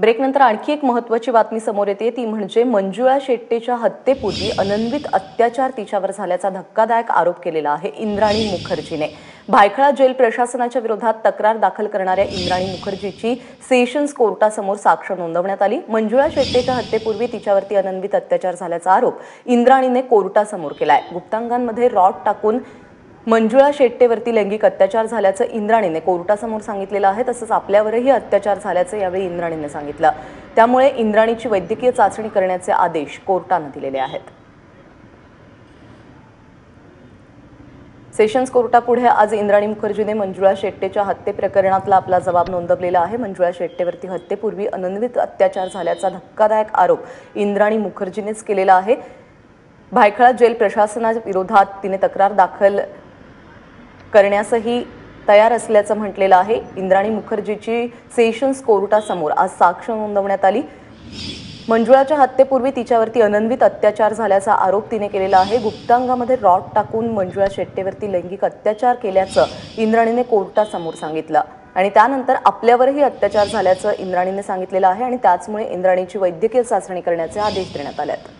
ब्रेकनंतर आणखी एक महत्वाची बातमी समोर येते. ती म्हणजे मंजुळा शेट्टेच्या हत्येपूर्वी अनन्वित अत्याचार तिच्यावर झाल्याचा धक्कादायक आरोप केलेला आहे इंद्राणी मुखर्जीने. भायखळा जेल प्रशासनाच्या विरोधात तक्रार दाखल करणाऱ्या इंद्राणी मुखर्जीची सेशन्स कोर्टासमोर साक्ष नोंदवण्यात आली. मंजुळा शेट्टेच्या हत्येपूर्वी तिच्यावरती अनन्वित अत्याचार झाल्याचा आरोप इंद्राणीने कोर्टासमोर केलाय. गुप्तांगांमध्ये रॉड टाकून मंजुळा शेट्टेवरती लैंगिक अत्याचार झाल्याचं इंद्राणीने कोर्टासमोर सांगितलेलं आहे तसंच आपल्यावरही अत्याचार झाल्याचं यावेळी इंद्राणीने सांगितलं. त्यामुळे इंद्राणीची वैद्यकीय चाचणी करण्याचे आदेश कोर्टानं दिलेले आहेत. सेशन्स कोर्टापुढे आज इंद्राणी मुखर्जीने मंजुळा शेट्टेच्या हत्ये प्रकरणातला आपला जबाब नोंदवलेला आहे. मंजुळा शेट्टेवरती हत्येपूर्वी अनन्वित अत्याचार झाल्याचा धक्कादायक आरोप इंद्राणी मुखर्जीनेच केलेला आहे. भायखळा जेल प्रशासनाविरोधात तिने तक्रार दाखल करण्यासही तयार असल्याचं म्हटलेलं आहे. इंद्राणी मुखर्जीची सेशन्स कोर्टासमोर आज साक्ष नोंदवण्यात आली. मंजुळाच्या हत्येपूर्वी तिच्यावरती अनन्वित अत्याचार झाल्याचा आरोप तिने केलेला आहे. गुप्तांगामध्ये रॉड टाकून मंजुळा शेट्टेवरती लैंगिक अत्याचार केल्याचं इंद्राणीने कोर्टासमोर सांगितलं. आणि त्यानंतर आपल्यावरही अत्याचार झाल्याचं इंद्राणीने सांगितलेलं आहे आणि त्याचमुळे इंद्राणीची वैद्यकीय चाचणी करण्याचे आदेश देण्यात आले आहेत